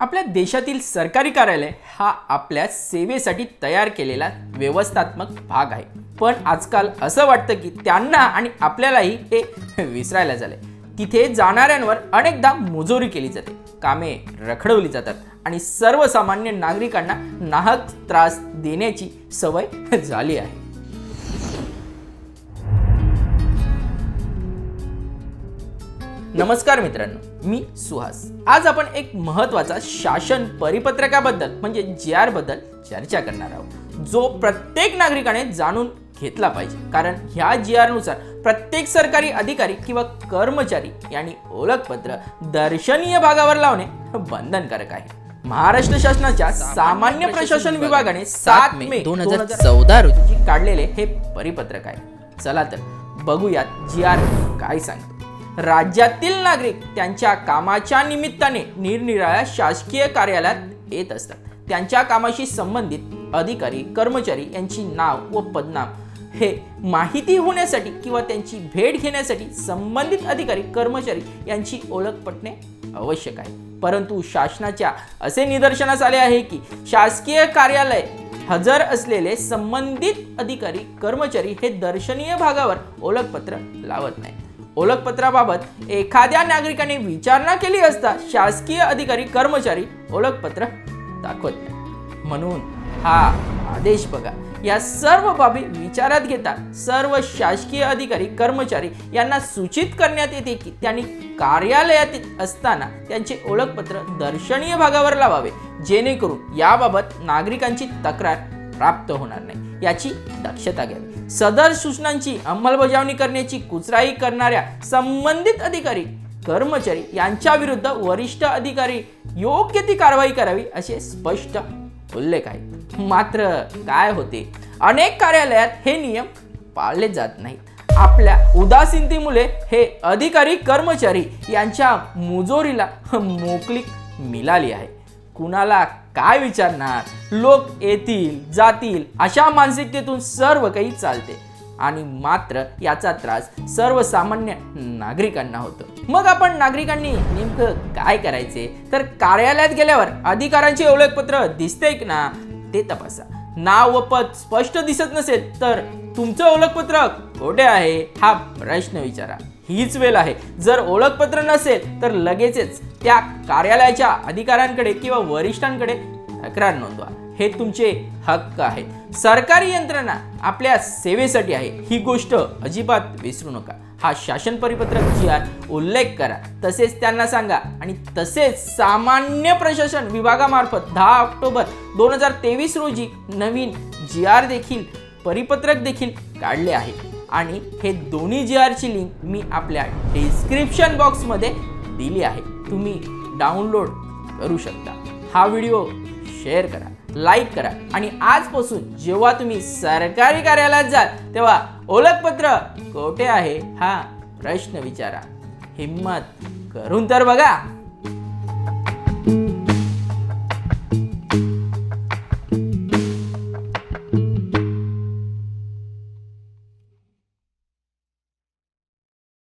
आपल्या देशातील सरकारी कार्यालय हा आपल्या सेवेसाठी तयार केलेला व्यवस्थात्मक भाग आहे. पण आजकाल असं वाटतं की त्यांना आणि आपल्यालाही हे विसरायला झालंय. तिथे जाणाऱ्यांवर अनेकदा मुजोरी केली जाते. कामे रखडवली जातात आणि सर्वसामान्य नागरिकांना नाहक त्रास देण्याची सवय झाली आहे. नमस्कार मित्रांनो. मी सुहास. आज आपण एक महत्त्वाचा शासन परिपत्रकाबद्दल म्हणजे जी आरबद्दल चर्चा करणार आहोत. जो प्रत्येक नागरिकाने जाणून घेतला पाहिजे. कारण ह्या जी आरनुसार प्रत्येक सरकारी अधिकारी किंवा कर्मचारी यांनी ओळखपत्र दर्शनीय भागावर लावणे बंधनकारक आहे. महाराष्ट्र शासनाच्या सामान्य प्रशासन विभागाने सात मे दोन हजार चौदा रोजी काढलेले हे परिपत्रक आहे. चला तर बघूयात जी आर काय सांगतो. राज्यातील नागरिक त्यांच्या कामाच्या निमित्ताने निरनिराळ्या शासकीय कार्यालयात येत असतात. त्यांच्या कामाशी संबंधित अधिकारी कर्मचारी यांची नाव व पदनाम हे माहिती होण्यासाठी किंवा त्यांची भेट घेण्यासाठी संबंधित अधिकारी कर्मचारी यांची ओळख पटणे आवश्यक आहे. परंतु शासनाच्या असे निदर्शनास आले आहे की शासकीय कार्यालय हजर असलेले संबंधित अधिकारी कर्मचारी हे दर्शनीय भागावर ओळखपत्र लावत नाही ओळखपत्राबाबत एखाद्या नागरिकाने विचारणा केली असता शासकीय अधिकारी कर्मचारी ओळखपत्र दाखवत नाही. म्हणून हा आदेश बघा. या सर्व बाबी विचारात घेता सर्व शासकीय अधिकारी कर्मचारी यांना सूचित करण्यात येते की त्यांनी कार्यालयात असताना त्यांचे ओळखपत्र दर्शनीय भागावर लावावे. जेणेकरून याबाबत नागरिकांची तक्रार प्राप्त होणार नाही. याची दक्षता घ्यावी. सदर सूचनांची अंमलबजावणी करण्याची कुचराई करणाऱ्या संबंधित अधिकारी कर्मचारी यांच्या विरुद्ध वरिष्ठ अधिकारी योग्य ती कारवाई करावी असे स्पष्ट उल्लेख आहे मात्र काय होते? अनेक कार्यालयात हे नियम पाळले जात नाहीत. आपल्या उदासीनतेमुळे हे अधिकारी कर्मचारी यांच्या मुजोरीला मोकळीक मिळाली आहे. कुणाला काय विचारणार? लोक येतील जातील अशा मानसिकतेतून सर्व काही चालते. आणि मात्र याचा त्रास सर्वसामान्य नागरिकांना होतो. मग आपण नागरिकांनी नेमकं काय करायचे? तर कार्यालयात गेल्यावर अधिकारांचे ओळखपत्र दिसते की ना ते तपासा. नाव व पद स्पष्ट दिसत नसेल तर तुमचं ओळखपत्र कोठे आहे हा प्रश्न विचारा. हीच वेळ आहे. जर ओळखपत्र नसेल तर लगेचच त्या कार्यालयाच्या अधिकाऱ्यांकडे किंवा वरिष्ठांकडे तक्रार नोंदवा. हे तुमचे हक्क आहेत सरकारी यंत्रणा आपल्या सेवेसाठी आहे. ही गोष्ट अजिबात विसरू नका. हा शासन परिपत्रक जी आर उल्लेख करा. तसेच त्यांना सांगा. आणि तसेच सामान्य प्रशासन विभागामार्फत दहा ऑक्टोबर दोन हजार तेवीस रोजी नवीन जी आर देखील परिपत्रक देखील काढले आहे. आणि हे दोन्ही जी आरची लिंक मी आपल्या डिस्क्रिप्शन बॉक्समध्ये दिली आहे. तुम्ही डाउनलोड करू शकता. हा व्हिडिओ शेअर करा लाईक करा आणि आजपासून जेव्हा तुम्ही सरकारी कार्यालयात जाल तेव्हा ओळखपत्र कोठे आहे हा प्रश्न विचारा. हिम्मत करून तर बघा.